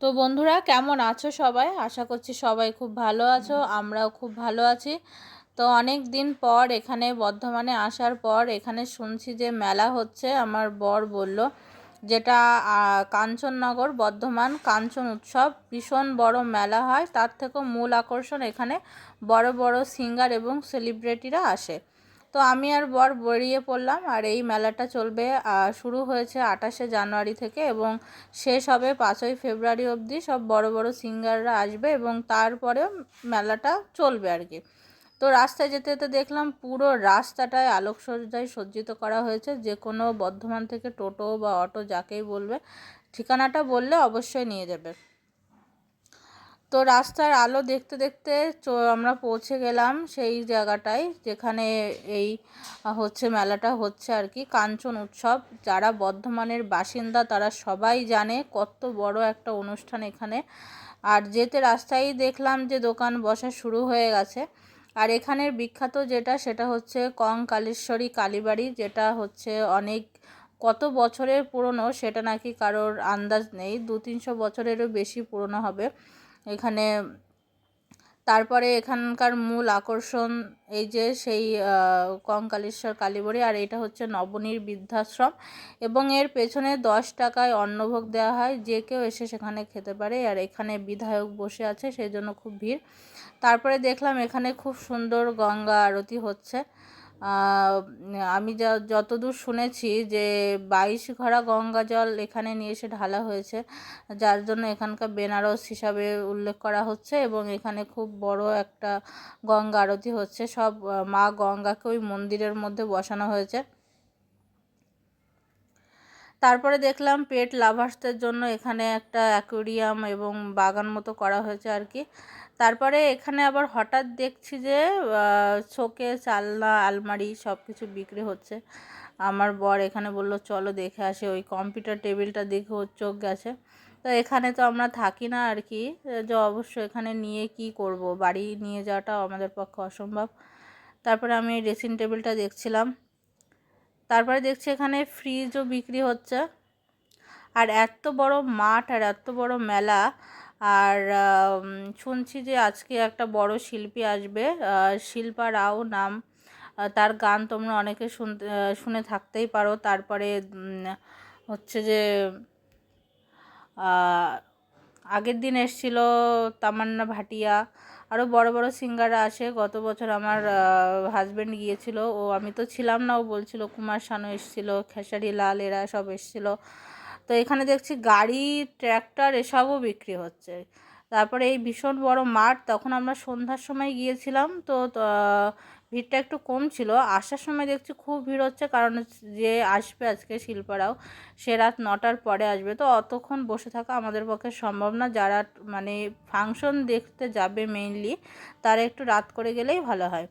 তো বন্ধুরা, কেমন আছো সবাই? আশা করছি সবাই খুব ভালো আছো, আমরাও খুব ভালো আছি। তো অনেক দিন পর এখানে বর্ধমানে আসার পর এখানে শুনছি যে মেলা হচ্ছে, আমার বর বলল যেটা কাঞ্চননগর, বর্ধমান কাঞ্চন উৎসব, ভীষণ বড় মেলা হয়। তার থেকেও মূল আকর্ষণ এখানে বড় বড় সিঙ্গার এবং সেলিব্রিটিরা আসে। তো আমি আর বর বেরিয়ে পড়লাম আর এই মেলাটা চলবে শুরু হয়েছে আঠাশে জানুয়ারি থেকে এবং শেষ হবে পাঁচই ফেব্রুয়ারি অবধি। সব বড় বড় সিঙ্গাররা আসবে এবং তারপরেও মেলাটা চলবে আর কি। তো রাস্তায় যেতে যেতে দেখলাম পুরো রাস্তাটায় আলোকসজ্জায় সজ্জিত করা হয়েছে। যে কোনো বর্ধমান থেকে টোটো বা অটো যাকেই বলবে ঠিকানাটা বললে অবশ্যই নিয়ে যাবে। তো রাস্তার আলো দেখতে দেখতে আমরা পৌঁছে গেলাম সেই জায়গাটায়, যেখানে এই হচ্ছে মেলাটা হচ্ছে আর কি, কাঞ্চন উৎসব। যারা বর্ধমানের বাসিন্দা তারা সবাই জানে কত বড় একটা অনুষ্ঠান এখানে। আর যেতে রাস্তায় দেখলাম যে দোকান বসা শুরু হয়ে গেছে। আর এখানের বিখ্যাত যেটা সেটা হচ্ছে কঙ্কালেশ্বরী কালীবাড়ি, যেটা হচ্ছে অনেক, কত বছরের পুরনো সেটা নাকি কারোর আন্দাজ নেই দু তিনশো বছরেরও বেশি পুরনো হবে। এখানে, তারপরে এখানকার মূল আকর্ষণ এই যে সেই কঙ্কালেশ্বর কালীবাড়ি আর এটা হচ্ছে নবনীর বৃদ্ধাশ্রম। এবং এর পেছনে দশ টাকায় অন্নভোগ দেওয়া হয়, যে কেউ এসে সেখানে খেতে পারে। আর এখানে বিধায়ক বসে আছে সেই জন্য খুব ভিড়। তারপরে দেখলাম এখানে খুব সুন্দর গঙ্গা আরতি হচ্ছে। আমি যা, যতদূর শুনেছি যে বাইশ ঘড়া গঙ্গা জল এখানে নিয়ে এসে ঢালা হয়েছে, যার জন্য এখানকার বেনারস হিসাবে উল্লেখ করা হচ্ছে এবং এখানে খুব বড় একটা গঙ্গা আরতি হচ্ছে। সব মা গঙ্গাকে ওই মন্দিরের মধ্যে বসানো হয়েছে। তারপরে দেখলাম পেট লাভার্সদের জন্য এখানে একটা অ্যাকোরিয়াম এবং বাগান মতো করা হয়েছে আর কি। তারপরে এখানে আবার হঠাৎ দেখছি যে শোকেস আলনা আলমারি সব কিছু বিক্রি হচ্ছে। আমার বর এখানে বলল, চলো দেখে আসে, ওই কম্পিউটার টেবিলটা দেখে ওর চোখ গেছে। তো এখানে তো আমরা থাকি না আর কি, যে অবশ্য এখানে নিয়ে কি করব? বাড়ি নিয়ে যাওয়াটাও আমাদের পক্ষে অসম্ভব। তারপরে আমি ড্রেসিং টেবিলটা দেখছিলাম। তারপরে দেখছি এখানে ফ্রিজও বিক্রি হচ্ছে। আর এত বড় মাঠ আর এত বড় মেলা আর শুনছি যে আজকে একটা বড় শিল্পী আসবে শিল্পা রাও নাম তার গান তোমরা অনেকে শুনতে শুনে থাকতেই পারো। তারপরে হচ্ছে যে আগের দিন এসছিল তামান্না ভাটিয়া। আরও বড় বড় সিঙ্গাররা আসে। গত বছর আমার হাজব্যান্ড গিয়েছিল। ও, আমি তো ছিলাম না। ও বলছিল, কুমার শানু এসেছিল, খেসারি লাল এরা সব এসেছিল। তো এখানে দেখছি গাড়ি, ট্র্যাক্টর এসবও বিক্রি হচ্ছে। তারপরে এই ভীষণ বড় মাঠ, তখন আমরা সন্ধ্যার সময় গিয়েছিলাম, তো ভিড়টা একটু কম ছিল। আসার সময় দেখছি খুব ভিড় হচ্ছে, কারণ যে আসবে আজকে শিল্পারাও সে রাত নটার পরে আসবে। তো অতক্ষণ বসে থাকা আমাদের পক্ষে সম্ভব না, যারা মানে ফাংশন দেখতে যাবে মেইনলি তারা একটু রাত করে গেলেই ভালো হয়।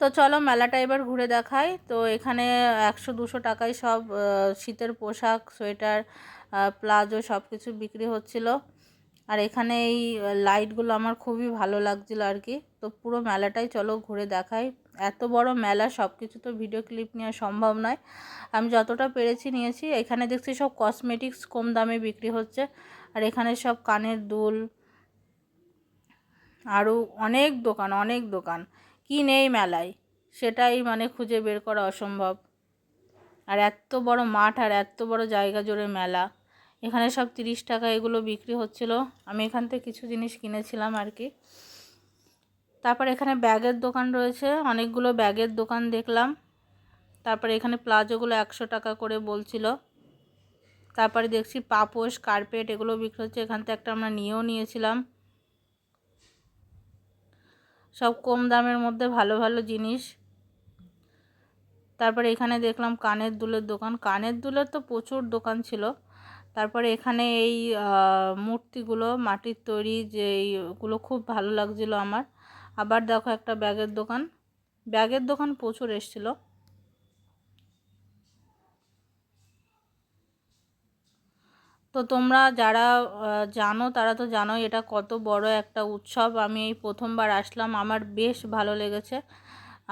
তো চলো মেলাটা এবার ঘুরে দেখাই। তো এখানে একশো দুশো টাকায় সব শীতের পোশাক, সোয়েটার প্লাজো সব কিছু বিক্রি হচ্ছিল। আর এখানে এই লাইটগুলো আমার খুবই ভালো লাগছিল আর কি। তো পুরো মেলাটাই চলো ঘুরে দেখাই। এত বড় মেলা সব কিছু তো ভিডিও ক্লিপ নেওয়া সম্ভব নয়। আমি যতটা পেরেছি নিয়েছি। এখানে দেখছি সব কসমেটিক্স কম দামে বিক্রি হচ্ছে। আর এখানে সব কানের দুল আরও অনেক দোকান অনেক দোকান। কি নেই মেলায়? সেটাই মানে খুঁজে বের করা অসম্ভব। আর এত বড় মাঠ আর এত বড় জায়গা জুড়ে মেলা। এখানে সব তিরিশ টাকা এগুলো বিক্রি হচ্ছিল। আমি এখান থেকে কিছু জিনিস কিনেছিলাম আর কি। তারপর এখানে ব্যাগের দোকান রয়েছে। অনেকগুলো ব্যাগের দোকান দেখলাম। তারপরে এখানে প্লাজোগুলো একশো টাকা করে বলছিল। তারপরে দেখছি পাপোশ, কার্পেট এগুলো বিক্রি হচ্ছে। এখান থেকে একটা আমরা নিয়েও নিয়েছিলাম। সব কম দামের মধ্যে ভালো ভালো জিনিস। তারপরে এখানে দেখলাম কানের দুলের দোকান। কানের দুলের তো প্রচুর দোকান ছিল। তারপরে এখানে এই মূর্তিগুলো, মাটির তৈরি যে এইগুলো খুব ভালো লাগছিল আমার। আবার দেখো একটা ব্যাগের দোকান। ব্যাগের দোকান প্রচুর এসছিলো। তো তোমরা যারা জানো তারা তো জানোই এটা কত বড় একটা উৎসব। আমি এই প্রথমবার আসলাম, আমার বেশ ভালো লেগেছে।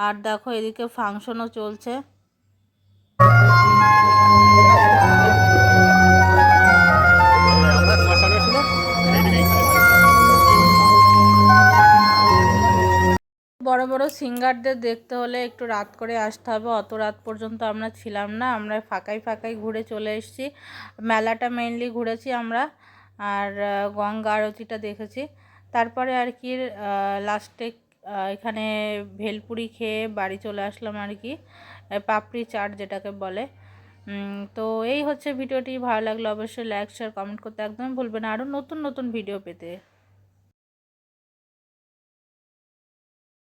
আর দেখো এদিকে ফাংশনও চলছে। বড় বড় সিঙ্গারদের দেখতে হলে একটু রাত করে আসতে হবে। অত রাত পর্যন্ত আমরা ছিলাম না। আমরা ফাঁকাই ফাঁকাই ঘুরে চলে এসেছি। মেলাটা মেনলি ঘুরেছি আমরা আর গঙ্গা আরতিটা দেখেছি। তারপরে আর কি লাস্টে এখানে ভেলপুরি খেয়ে বাড়ি চলে আসলাম আর কি। পাপড়ি চাট যেটাকে বলে। তো এই হচ্ছে ভিডিওটি। ভালো লাগলে অবশ্যই লাইক শেয়ার কমেন্ট করতে একদম ভুলবেন না। আরও নতুন নতুন ভিডিও পেতে।